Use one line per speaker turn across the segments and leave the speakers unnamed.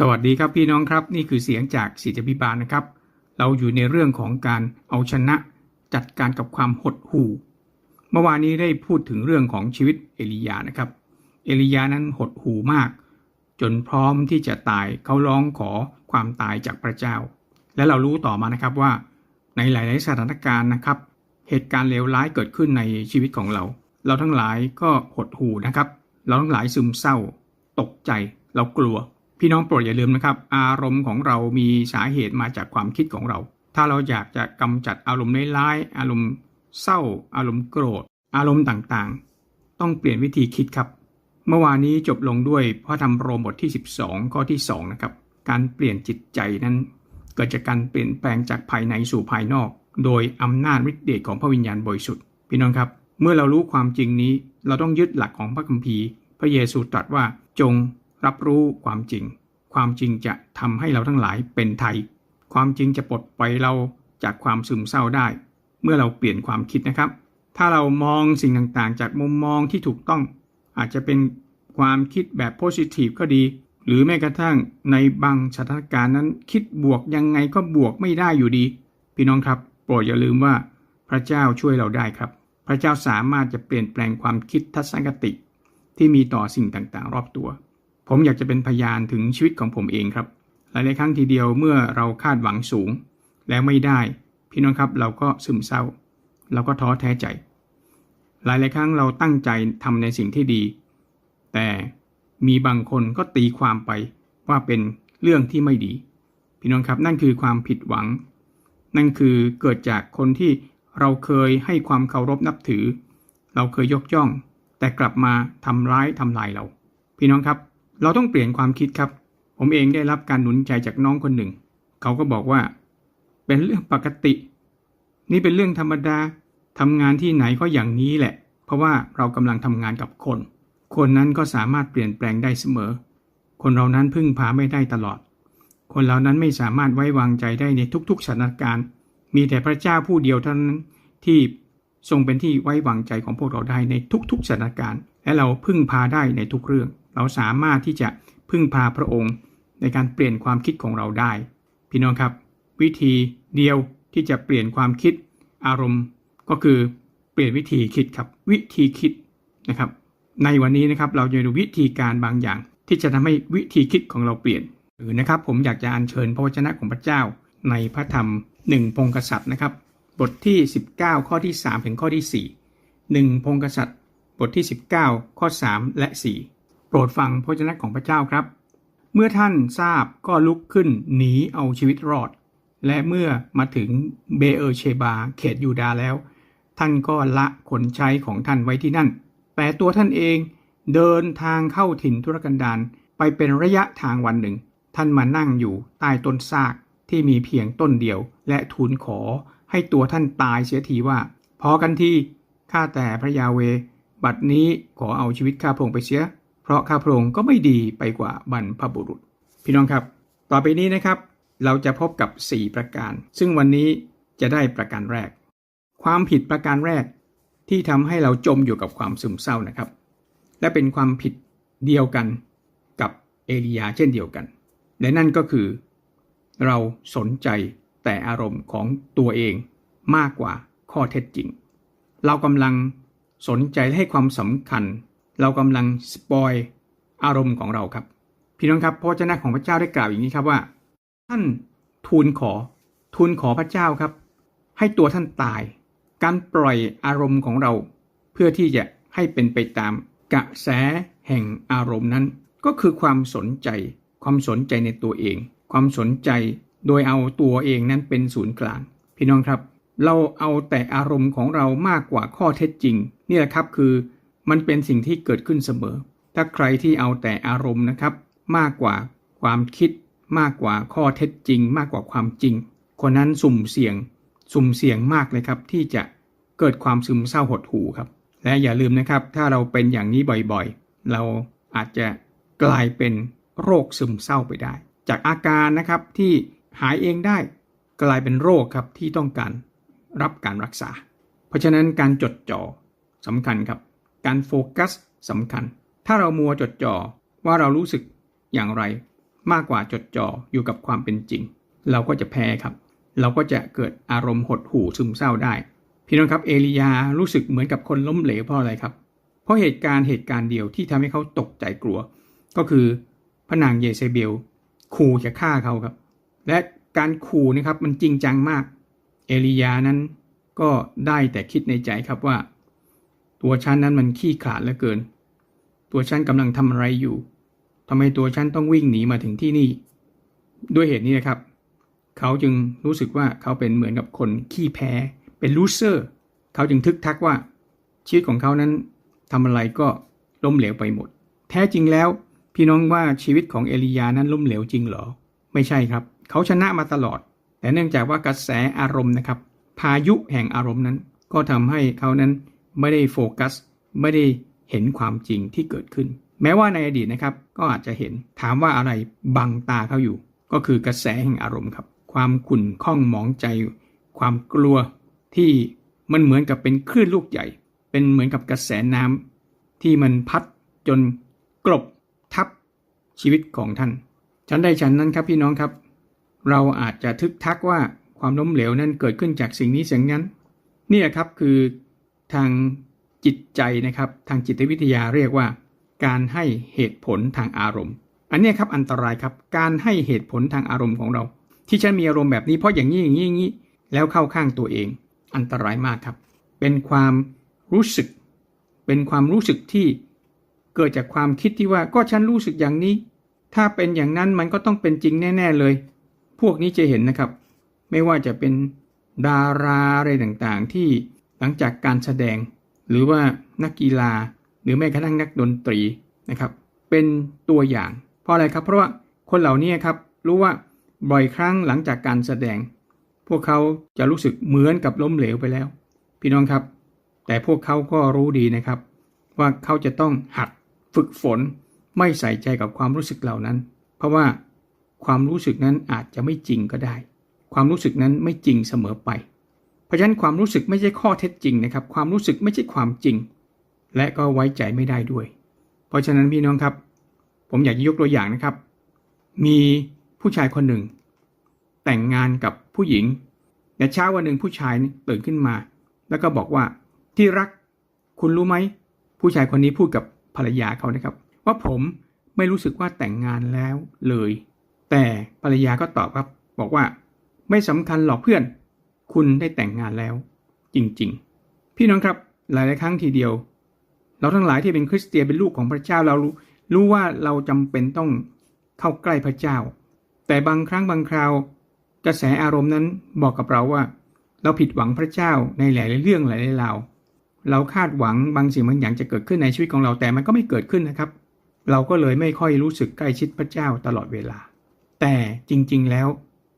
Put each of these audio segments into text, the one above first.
สวัสดีครับพี่น้องครับ นี่คือเสียงจากศิษยพิบาลนะครับ เราอยู่ในเรื่องของการเอาชนะจัดการกับความหดหู่ เมื่อวานนี้ได้พูดถึงเรื่องของชีวิตเอลียานะครับ เอลียานั้นหดหู่มาก จนพร้อมที่จะตายเขาร้องขอความตายจากพระเจ้า และเรารู้ต่อมานะครับว่า ในหลาย ๆ สถานการณ์นะครับ เหตุการณ์เลวร้ายเกิดขึ้นในชีวิตของเรา เราทั้งหลายก็หดหู่นะครับ เราทั้งหลายซึมเศร้า ตกใจเรากลัว พี่น้องโปรดอย่าลืมนะครับ อารมณ์ของเรามีสาเหตุมาจากความคิดของเรา ถ้าเราอยากจะกำจัดอารมณ์ร้ายอารมณ์เศร้า อารมณ์โกรธ อารมณ์ต่างๆ ต้องเปลี่ยนวิธีคิดครับ เมื่อวานนี้จบลงด้วยพระธรรมโรมบทที่ 12 ข้อที่2นะครับการเปลี่ยนจิตใจนั้น เกิดจากการเปลี่ยนแปลงจากภายในสู่ภายนอก โดยอำนาจฤทธิเดชของพระวิญญาณบริสุทธิ์พี่น้องครับ เมื่อเรารู้ความจริงนี้ เราต้องยึดหลักของพระคัมภีร์ พระเยซูตรัสว่าจง รับรู้ความจริง ความจริงจะทำให้เราทั้งหลายเป็นไทย ความจริงจะปลดปล่อยเราจากความซึมเศร้าได้ เมื่อเราเปลี่ยนความคิดนะครับ ถ้าเรามองสิ่งต่างๆ จากมุมมองที่ถูกต้อง อาจจะเป็นความคิดแบบโพสิทีฟก็ดี หรือแม้กระทั่งในบางสถานการณ์นั้นคิดบวกยังไงก็บวกไม่ได้อยู่ดี พี่น้องครับ โปรดอย่าลืมว่าพระเจ้าช่วยเราได้ครับ พระเจ้าสามารถจะเปลี่ยนแปลงความคิดทัศนคติ ที่มีต่อสิ่งต่างๆ รอบตัว ผมอยากจะเป็นพยานถึงชีวิตของผมเองครับ หลายๆครั้งทีเดียวเมื่อเราคาดหวังสูง แล้วไม่ได้ พี่น้องครับเราก็ซึมเศร้า เราก็ท้อแท้ใจ หลายๆครั้งเราตั้งใจทำในสิ่งที่ดี แต่มีบางคนก็ตีความไปว่าเป็นเรื่องที่ไม่ดี พี่น้องครับนั่นคือความผิดหวัง นั่นคือเกิดจากคนที่เราเคยให้ความเคารพนับถือ เราเคยยกย่อง แต่กลับมาทำร้ายทำลายเรา พี่น้องครับ เราต้องเปลี่ยนความคิดครับ ผมเองได้รับการหนุนใจจากน้องคนหนึ่ง เขาก็บอกว่า เป็นเรื่องปกติ นี่เป็นเรื่องธรรมดาทำงานที่ไหนก็อย่างนี้แหละ เพราะว่าเรากำลังทำงานกับคน คนนั้นก็สามารถเปลี่ยนแปลงได้เสมอ คนเรานั้นพึ่งพาไม่ได้ตลอด คนเรานั้นไม่สามารถไว้วางใจได้ในทุกๆสถานการณ์ มีแต่พระเจ้าผู้เดียวเท่านั้นที่ทรงเป็นที่ไว้วางใจของพวกเราได้ในทุกๆสถานการณ์ และเราพึ่งพาได้ในทุกเรื่อง เราสามารถที่จะพึ่งพาพระองค์ในการเปลี่ยนความคิดของเราได้ พี่น้องครับ วิธีเดียวที่จะเปลี่ยนความคิดอารมณ์ก็คือเปลี่ยนวิธีคิดครับ วิธีคิดนะครับ ในวันนี้นะครับเราจะดูวิธีการบางอย่าง ที่จะทำให้วิธีคิดของเราเปลี่ยนหรือนะครับผมอยากจะอัญเชิญพระวจนะของพระเจ้า ในพระธรรมหนึ่งพงกษัตริย์นะครับ บทที่ 19 ข้อที่ 3 ถึงข้อที่ 4 1 พงกษัตริย์ บทที่ 19 ข้อ 3 และ 4 รดฟังพระวจนะของพระเจ้าครับ เมื่อท่านทราบก็ลุกขึ้นหนีเอาชีวิตรอด และเมื่อมาถึงเบเออเชบาเขตยูดาห์แล้ว ท่านก็ละคนใช้ของท่านไว้ที่นั่น แต่ตัวท่านเองเดินทางเข้าถิ่นทุรกันดารไปเป็นระยะทางวันหนึ่ง ท่านมานั่งอยู่ใต้ต้นซากที่มีเพียงต้นเดียว และทูลขอให้ตัวท่านตายเสียทีว่า พอกันทีข้าแต่พระยาเว บัดนี้ขอเอาชีวิตข้าพงค์ไปเสีย เพราะข้าพระองค์ก็ไม่ดีไปกว่าบรรพบุรุษ พี่น้องครับ ต่อไปนี้นะครับ เราจะพบกับ 4 ประการ ซึ่งวันนี้จะได้ประการแรก ความผิดประการแรกที่ทำให้เราจมอยู่กับความซึมเศร้านะครับ และเป็นความผิดเดียวกันกับเอลียาเช่นเดียวกัน และนั่นก็คือ เราสนใจแต่อารมณ์ของตัวเองมากกว่าข้อเท็จจริง เรากำลังสนใจให้ความสำคัญ เรากำลังสปอยอารมณ์ของเราครับ พี่น้องครับพระวจนะของพระเจ้าได้กล่าวอย่างนี้ครับว่า ท่านทูลขอทูลขอพระเจ้าครับ ให้ตัวท่านตาย การปล่อยอารมณ์ของเรา เพื่อที่จะให้เป็นไปตามกระแสแห่งอารมณ์นั้น ก็คือความสนใจ ความสนใจในตัวเอง ความสนใจโดยเอาตัวเองนั้นเป็นศูนย์กลาง พี่น้องครับ เราเอาแต่อารมณ์ของเรามากกว่าข้อเท็จจริง นี่แหละครับคือ มันเป็นสิ่งที่เกิดขึ้นเสมอ ถ้าใครที่เอาแต่อารมณ์นะครับ มากกว่าความคิด มากกว่าข้อเท็จจริง มากกว่าความจริง คนนั้นสุ่มเสี่ยง สุ่มเสี่ยงมากเลยครับ ที่จะเกิดความซึมเศร้าหดหู่ครับ และอย่าลืมนะครับ ถ้าเราเป็นอย่างนี้บ่อยๆ เราอาจจะกลายเป็นโรคซึมเศร้าไปได้ จากอาการนะครับที่หายเองได้กลายเป็นโรคครับที่ต้องการรับการรักษา เพราะฉะนั้นการจดจ่อสำคัญครับ การโฟกัสสำคัญ ถ้าเรามัวจดจ่อว่าเรารู้สึกอย่างไร มากกว่าจดจ่ออยู่กับความเป็นจริง เราก็จะแพ้ครับ เราก็จะเกิดอารมณ์หดหู่ซึมเศร้าได้ พี่น้องครับเอลียารู้สึกเหมือนกับคนล้มเหลวเพราะอะไรครับ เพราะเหตุการณ์เหตุการณ์เดียวที่ทำให้เขาตกใจกลัว ก็คือพระนางเยเซเบลขู่จะฆ่าเขาครับ และการขู่นะครับมันจริงจังมาก เอลียานั้นก็ได้แต่คิดในใจครับว่า ตัวฉันนั้นมันขี้ขลาดเหลือเกิน ตัวฉันกำลังทำอะไรอยู่ทำไมตัวฉันต้องวิ่งหนีมาถึงที่นี่ ด้วยเหตุนี้นะครับ เขาจึงรู้สึกว่าเขาเป็นเหมือนกับคนขี้แพ้ เป็นลูเซอร์ เขาจึงทึกทักว่า ชีวิตของเขานั้นทำอะไรก็ล้มเหลวไปหมด แท้จริงแล้ว พี่น้องว่าชีวิตของเอลียานั้นล้มเหลวจริงเหรอ ไม่ใช่ครับ เขาชนะมาตลอด แต่เนื่องจากว่ากระแสอารมณ์นะครับ พายุแห่งอารมณ์นั้น ก็ทำให้เขานั้น ไม่ได้โฟกัส ไม่ได้เห็นความจริงที่เกิดขึ้น แม้ว่าในอดีตนะครับ ก็อาจจะเห็นถามว่าอะไรบังตาเขาอยู่ ก็คือกระแสแห่งอารมณ์ครับ ความขุ่นข้องหมองใจ ความกลัวที่มันเหมือนกับเป็นคลื่นลูกใหญ่ เป็นเหมือนกับกระแสน้ำที่มันพัดจนกลบทับชีวิตของท่านฉันได้ฉันนั้นครับพี่น้องครับ เราอาจจะทึกทักว่าความล้มเหลวนั้นเกิดขึ้นจากสิ่งนี้สิ่งนั้น นี่แหละครับคือ ทางจิตใจนะครับ ทางจิตวิทยาเรียกว่า การให้เหตุผลทางอารมณ์ อันนี้ครับอันตรายครับ การให้เหตุผลทางอารมณ์ของเรา ที่ฉันมีอารมณ์แบบนี้เพราะอย่างนี้อย่างนี้อย่างนี้ แล้วเข้าข้างตัวเอง อันตรายมากครับ เป็นความรู้สึก เป็นความรู้สึกที่เกิดจากความคิดที่ว่าก็ฉันรู้สึกอย่างนี้ ถ้าเป็นอย่างนั้นมันก็ต้องเป็นจริงแน่ ๆเลย พวกนี้จะเห็นนะครับ ไม่ว่าจะเป็นดาราอะไรต่างๆที่ หลังจากการแสดง หรือว่านักกีฬา หรือแม้กระทั่งนักดนตรีนะครับ เป็นตัวอย่าง เพราะอะไรครับ เพราะว่าคนเหล่านี้ครับรู้ว่าบ่อยครั้งหลังจากการแสดง พวกเขาจะรู้สึกเหมือนกับล้มเหลวไปแล้ว พี่น้องครับ แต่พวกเขาก็รู้ดีนะครับ ว่าเขาจะต้องหัดฝึกฝน ไม่ใส่ใจกับความรู้สึกเหล่านั้น เพราะว่าความรู้สึกนั้นอาจจะไม่จริงก็ได้ ความรู้สึกนั้นไม่จริงเสมอไป เพราะฉะนั้นความรู้สึกไม่ใช่ข้อเท็จจริงนะครับ ความรู้สึกไม่ใช่ความจริง และก็ไว้ใจไม่ได้ด้วย เพราะฉะนั้นพี่น้องครับ ผมอยากจะยกตัวอย่างนะครับ มีผู้ชายคนหนึ่ง แต่งงานกับผู้หญิงแต่เช้าวันหนึ่งผู้ชายตื่นขึ้นมา แล้วก็บอกว่าที่รักคุณรู้ไหม ผู้ชายคนนี้พูดกับภรรยาเขานะครับ ว่าผมไม่รู้สึกว่าแต่งงานแล้วเลย แต่ภรรยาก็ตอบครับ บอกว่า ไม่สำคัญหรอกเพื่อน คุณได้แต่งงานแล้ว จริงๆ พี่น้องครับหลายๆครั้งทีเดียว เราทั้งหลายที่เป็นคริสเตียนเป็นลูกของพระเจ้าเรารู้รู้ว่าเราจำเป็นต้องเข้าใกล้พระเจ้า แต่บางครั้งบางคราว กระแสอารมณ์นั้นบอกกับเราว่า เราผิดหวังพระเจ้าในหลายๆเรื่องหลายๆราวเราคาดหวังบางสิ่งบางอย่างจะเกิดขึ้นในชีวิตของเราแต่มันก็ไม่เกิดขึ้นนะครับ เราก็เลยไม่ค่อยรู้สึกใกล้ชิดพระเจ้าตลอดเวลา แต่จริง ๆ แล้ว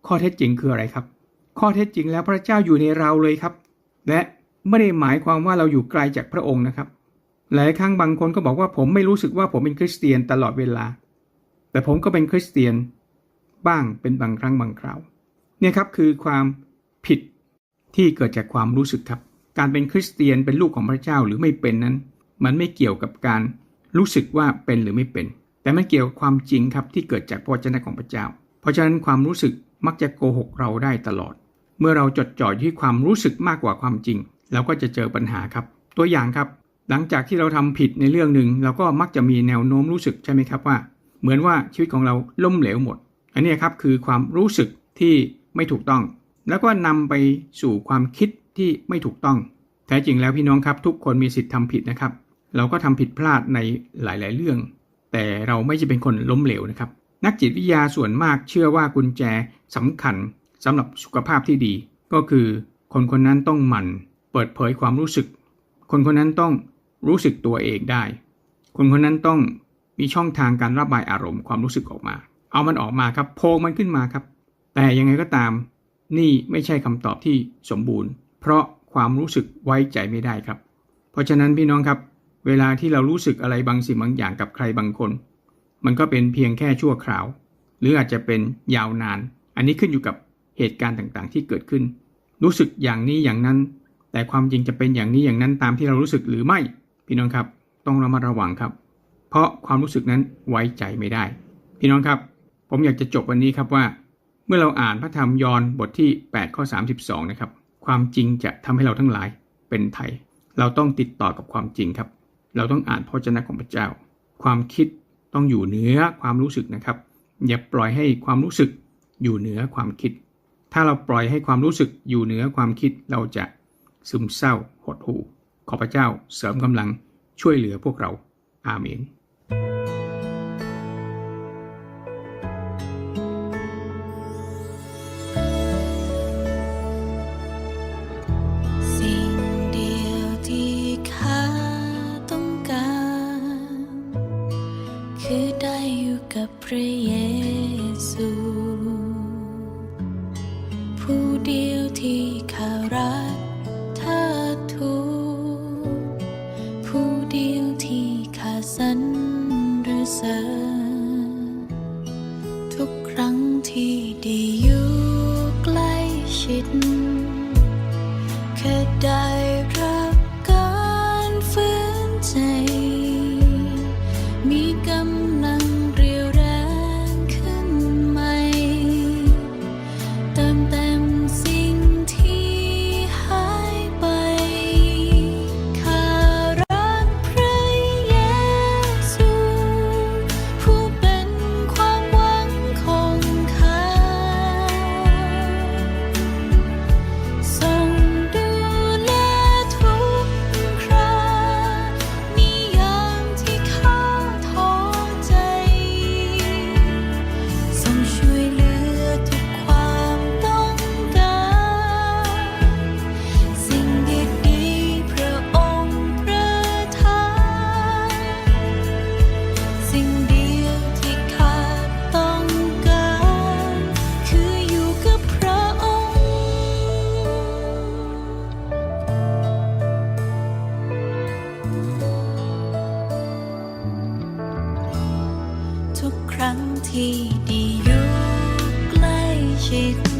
ข้อเท็จจริงคืออะไรครับ ข้อเท็จจริงแล้วพระเจ้าอยู่ในเราเลยครับ และไม่ได้หมายความว่าเราอยู่ไกลจากพระองค์นะครับ หลายครั้งบางคนก็บอกว่าผมไม่รู้สึกว่าผมเป็นคริสเตียนตลอดเวลา แต่ผมก็เป็นคริสเตียนบ้างเป็นบางครั้งบางคราวเนี่ยครับคือความผิดที่เกิดจากความรู้สึกครับ การเป็นคริสเตียนเป็นลูกของพระเจ้าหรือไม่เป็นนั้น มันไม่เกี่ยวกับการรู้สึกว่าเป็นหรือไม่เป็น แต่มันเกี่ยวกับความจริงครับที่เกิดจากพระวจนะของพระเจ้า เพราะฉะนั้นความรู้สึกมักจะโกหกเราได้ตลอด เมื่อเราจดจ่อที่ความรู้สึกมากกว่าความจริง เราก็จะเจอปัญหาครับ ตัวอย่างครับ หลังจากที่เราทำผิดในเรื่องหนึ่งเราก็มักจะมีแนวโน้มรู้สึกใช่ไหมครับว่า เหมือนว่าชีวิตของเราล่มเหลวหมด อันนี้ครับคือความรู้สึกที่ไม่ถูกต้อง แล้วก็นำไปสู่ความคิดที่ไม่ถูกต้อง แท้จริงแล้วพี่น้องครับ ทุกคนมีสิทธิ์ทำผิดนะครับ เราก็ทำผิดพลาดในหลาย ๆ เรื่อง แต่เราไม่ใช่เป็นคนล้มเหลวนะครับ นักจิตวิทยาส่วนมากเชื่อว่ากุญแจสำคัญ สำหรับสุขภาพที่ดี ก็คือ คนคนนั้นต้องหมั่น เปิดเผยความรู้สึก คนคนนั้นต้องรู้สึกตัวเองได้ คนคนนั้นต้องมีช่องทางการระบายอารมณ์ความรู้สึกออกมา เอามันออกมาครับโพงมันขึ้นมาครับ แต่ยังไงก็ตาม นี่ไม่ใช่คำตอบที่สมบูรณ์ เพราะความรู้สึกไว้ใจไม่ได้ครับ เพราะฉะนั้นพี่น้องครับเวลาที่เรารู้สึกอะไรบางสิ่งบางอย่างกับใครบางคน มันก็เป็นเพียงแค่ชั่วคราว หรืออาจจะเป็นยาวนาน อันนี้ขึ้นอยู่กับ เหตุการณ์ต่างๆ ที่เกิดขึ้น รู้สึกอย่างนี้อย่างนั้น แต่ความจริงจะเป็นอย่างนี้อย่างนั้นตามที่เรารู้สึกหรือไม่ พี่น้องครับ ต้องระมัดระวังครับ เพราะความรู้สึกนั้นไว้ใจไม่ได้ พี่น้องครับ
ผมอยากจะจบวันนี้ครับว่า เมื่อเราอ่านพระธรรมยอห์นบทที่ 8 ข้อ 32 นะครับ ความจริงจะทำให้เราทั้งหลายเป็นไทย เราต้องติดต่อกับความจริงครับ เราต้องอ่านพระวจนะของพระเจ้า ความคิดต้องอยู่เหนือความรู้สึกนะครับ อย่าปล่อยให้ความรู้สึกอยู่เหนือความคิด ถ้าเราปล่อยให้ความรู้สึกอยู่เหนือความคิดเราจะซึมเศร้าหดหู่ขอพระเจ้าเสริมกำลังช่วยเหลือพวกเราอาเมน
ครั้งที่ได้อยู่ใกล้ชิด